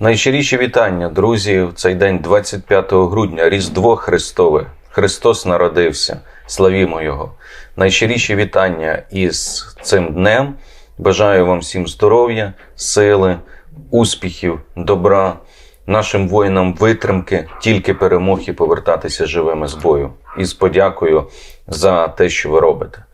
Найщиріші вітання, друзі, в цей день 25 грудня, Різдво Христове. Христос народився. Славімо Його. Найщиріші вітання із цим днем. Бажаю вам всім здоров'я, сили, успіхів, добра, нашим воїнам витримки, тільки перемог і повертатися живими з бою. І з подякою за те, що ви робите.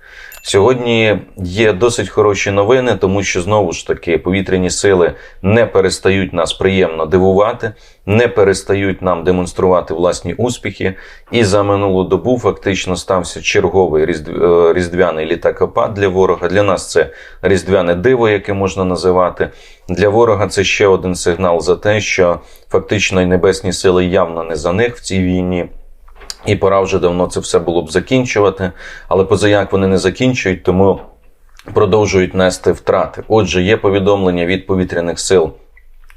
Сьогодні є досить хороші новини, тому що знову ж таки повітряні сили не перестають нас приємно дивувати, не перестають нам демонструвати власні успіхи. І за минулу добу фактично стався черговий е, різдвяний літакопад для ворога. Для нас це різдвяне диво, яке можна називати. Для ворога це ще один сигнал за те, що фактично і небесні сили явно не за них в цій війні. І пора вже давно це все було б закінчувати, але позаяк вони не закінчують, тому продовжують нести втрати. Отже, є повідомлення від повітряних сил.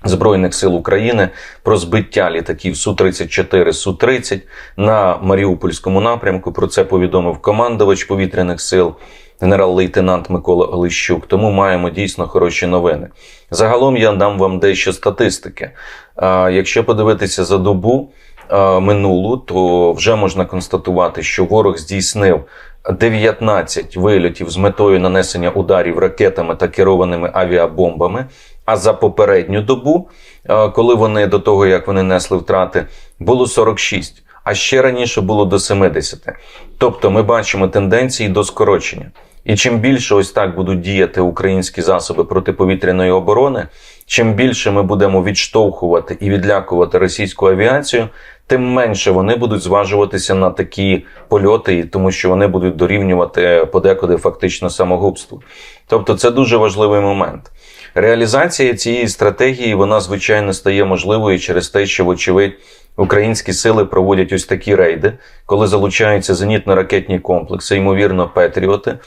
Збройних сил України про збиття літаків Су-34, Су-30 на Маріупольському напрямку. Про це повідомив командувач повітряних сил, генерал-лейтенант Микола Олещук. Тому маємо дійсно хороші новини. Загалом я дам вам дещо статистики. Якщо подивитися за добу минулу, то вже можна констатувати, що ворог здійснив 19 вильотів з метою нанесення ударів ракетами та керованими авіабомбами. А за попередню добу, е, коли вони до того, як вони несли втрати, було 46, а ще раніше було до 70. Тобто ми бачимо тенденції до скорочення. І чим більше ось так будуть діяти українські засоби протиповітряної оборони, чим більше ми будемо відштовхувати і відлякувати російську авіацію, тим менше вони будуть зважуватися на такі польоти, тому що вони будуть дорівнювати подекуди фактично самогубству. Тобто, це дуже важливий момент. Реалізація цієї стратегії вона звичайно стає можливою через те, що, вочевидь, українські сили проводять ось такі рейди, коли залучаються зенітно-ракетні комплекси, ймовірно, Петріоти,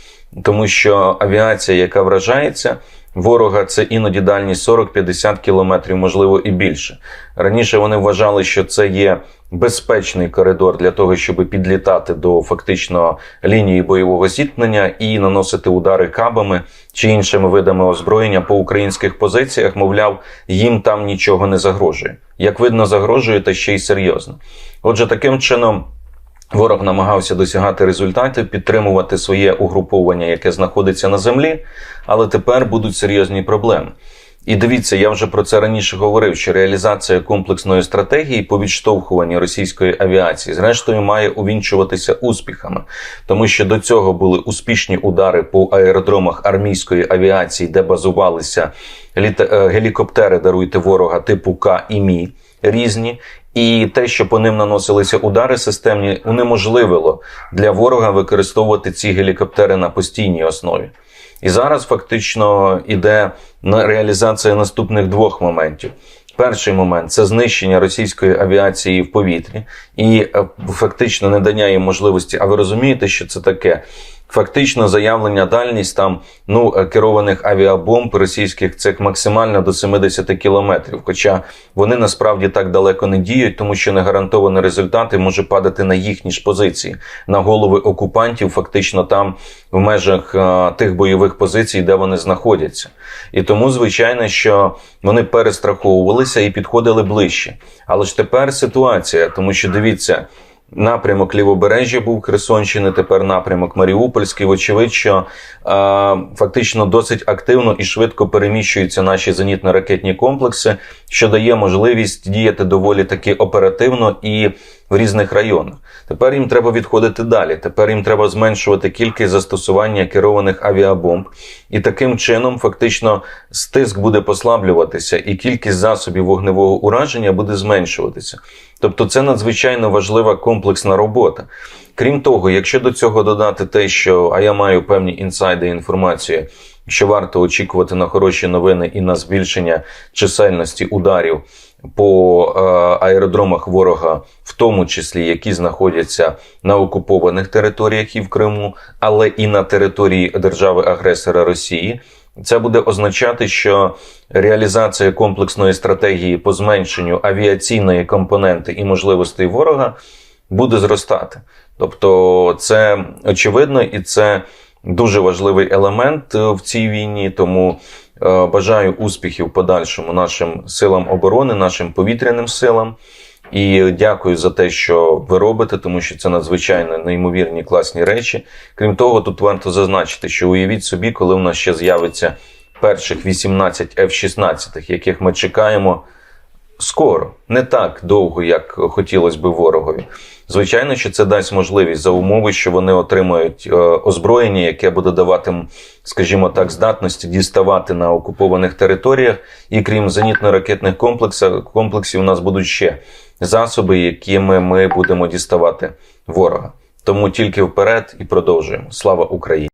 тому що авіація, яка вражається. Ворога це іноді дальність 40-50 кілометрів, можливо, і більше. Раніше вони вважали, що це є безпечний коридор для того, щоб підлітати до фактично лінії бойового зіткнення і наносити удари кабами чи іншими видами озброєння по українських позиціях. Мовляв, їм там нічого не загрожує. Як видно, загрожує та ще й серйозно. Отже, таким чином. Ворог намагався досягати результатів, підтримувати своє угруповання, яке знаходиться на землі, але тепер будуть серйозні проблеми. І дивіться, я вже про це раніше говорив, що реалізація комплексної стратегії по відштовхуванні російської авіації, зрештою, має увінчуватися успіхами, тому що до цього були успішні удари по аеродромах армійської авіації, де базувалися літа... е, гелікоптери, даруйте ворога типу К і Мі різні. І те, що по ним наносилися удари системні, унеможливило для ворога використовувати ці гелікоптери на постійній основі. І зараз фактично йде реалізація наступних двох моментів. Перший момент це знищення російської авіації в повітрі і е, фактично надання їм можливості. А ви розумієте, що це таке? Фактично заявлення дальність там ну е, керованих авіабомб російських це максимально до 70 кілометрів. Хоча вони насправді так далеко не діють, тому що не гарантовані результати може падати на їхні ж позиції, на голови окупантів, фактично там в межах е, тих бойових позицій, де вони знаходяться. І тому, звичайно, що вони перестраховувалися і підходили ближче. Але ж тепер ситуація, тому що дивіться. Напрямок лівобережжя був Херсонщини, тепер напрямок Маріупольський. Вочевидь, що е, фактично досить активно і швидко переміщуються наші зенітно-ракетні комплекси, що дає можливість діяти доволі таки оперативно і в різних районах. Тепер їм треба відходити далі. Тепер їм треба зменшувати кількість застосування керованих авіабомб, і таким чином фактично стиск буде послаблюватися, і кількість засобів вогневого ураження буде зменшуватися. Тобто, це надзвичайно важлива комплексна робота. Крім того, якщо до цього додати те, що а я маю певні інсайди інформації, що варто очікувати на хороші новини і на збільшення чисельності ударів по е, аеродромах ворога, в тому числі які знаходяться на окупованих територіях і в Криму, але і на території держави-агресора Росії. Це буде означати, що реалізація комплексної стратегії по зменшенню авіаційної компоненти і можливостей ворога буде зростати. Тобто, це очевидно і це дуже важливий елемент е, в цій війні. Тому е, бажаю успіхів подальшому нашим силам оборони, нашим повітряним силам. І дякую за те, що ви робите, тому що це надзвичайно неймовірні класні речі. Крім того, тут варто зазначити, що уявіть собі, коли в нас ще з'явиться перших 18 F-16, яких ми чекаємо скоро, не так довго, як хотілося би ворогові. Звичайно, що це дасть можливість за умови, що вони отримають е, озброєння, яке буде давати, скажімо так, здатності діставати на окупованих територіях. І крім зенітно-ракетних комплексів, комплексів, у нас будуть ще засоби, якими ми будемо діставати ворога. Тому тільки вперед і продовжуємо. Слава Україні!